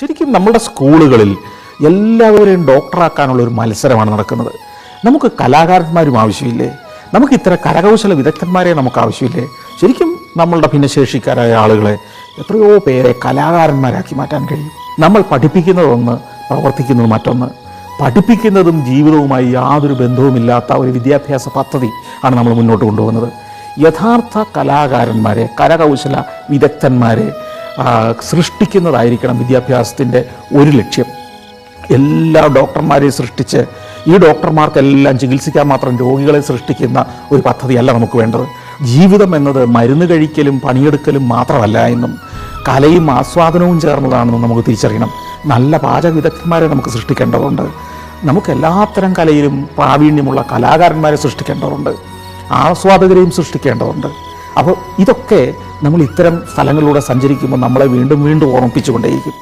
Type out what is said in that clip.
ശരിക്കും നമ്മുടെ സ്കൂളുകളിൽ എല്ലാവരെയും ഡോക്ടറാക്കാനുള്ള ഒരു മത്സരമാണ് നടക്കുന്നത്. നമുക്ക് കലാകാരന്മാരും ആവശ്യമില്ലേ? നമുക്ക് ഇത്ര കരകൗശല വിദഗ്ധന്മാരെ നമുക്ക് ആവശ്യമില്ലേ? ശരിക്കും നമ്മളുടെ ഭിന്നശേഷിക്കാരായ ആളുകളെ എത്രയോ പേരെ കലാകാരന്മാരാക്കി മാറ്റാൻ കഴിയും. നമ്മൾ പഠിപ്പിക്കുന്നതൊന്ന് പ്രവർത്തിക്കുന്നത് മറ്റൊന്ന്. പഠിപ്പിക്കുന്നതും ജീവിതവുമായി യാതൊരു ബന്ധവുമില്ലാത്ത ഒരു വിദ്യാഭ്യാസ പദ്ധതി ആണ് നമ്മൾ മുന്നോട്ട് കൊണ്ടുപോകുന്നത്. യഥാർത്ഥ കലാകാരന്മാരെ കരകൗശല വിദഗ്ധന്മാരെ സൃഷ്ടിക്കുന്നതായിരിക്കണം വിദ്യാഭ്യാസത്തിന്റെ ഒരു ലക്ഷ്യം. എല്ലാ ഡോക്ടർമാരെയും സൃഷ്ടിച്ച് ഈ ഡോക്ടർമാർക്കെല്ലാം ചികിത്സിക്കാൻ മാത്രം രോഗികളെ സൃഷ്ടിക്കുന്ന ഒരു പദ്ധതിയല്ല നമുക്ക് വേണ്ടത്. ജീവിതം എന്നത് മരുന്ന് കഴിക്കലും പണിയെടുക്കലും മാത്രമല്ല എന്നും കലയും ആസ്വാദനവും ചേർന്നതാണെന്നും നമുക്ക് തിരിച്ചറിയണം. നല്ല പാചക വിദഗ്ധന്മാരെ നമുക്ക് സൃഷ്ടിക്കേണ്ടതുണ്ട്. നമുക്ക് എല്ലാത്തരം കലയിലും പ്രാവീണ്യമുള്ള കലാകാരന്മാരെ സൃഷ്ടിക്കേണ്ടതുണ്ട്. ആസ്വാദകരെയും സൃഷ്ടിക്കേണ്ടതുണ്ട്. അപ്പോൾ ഇതൊക്കെ നമ്മൾ ഇത്തരം സ്ഥലങ്ങളിലൂടെ സഞ്ചരിക്കുമ്പോൾ നമ്മളെ വീണ്ടും വീണ്ടും ഓർമ്മിപ്പിച്ചുകൊണ്ടേയിരിക്കും.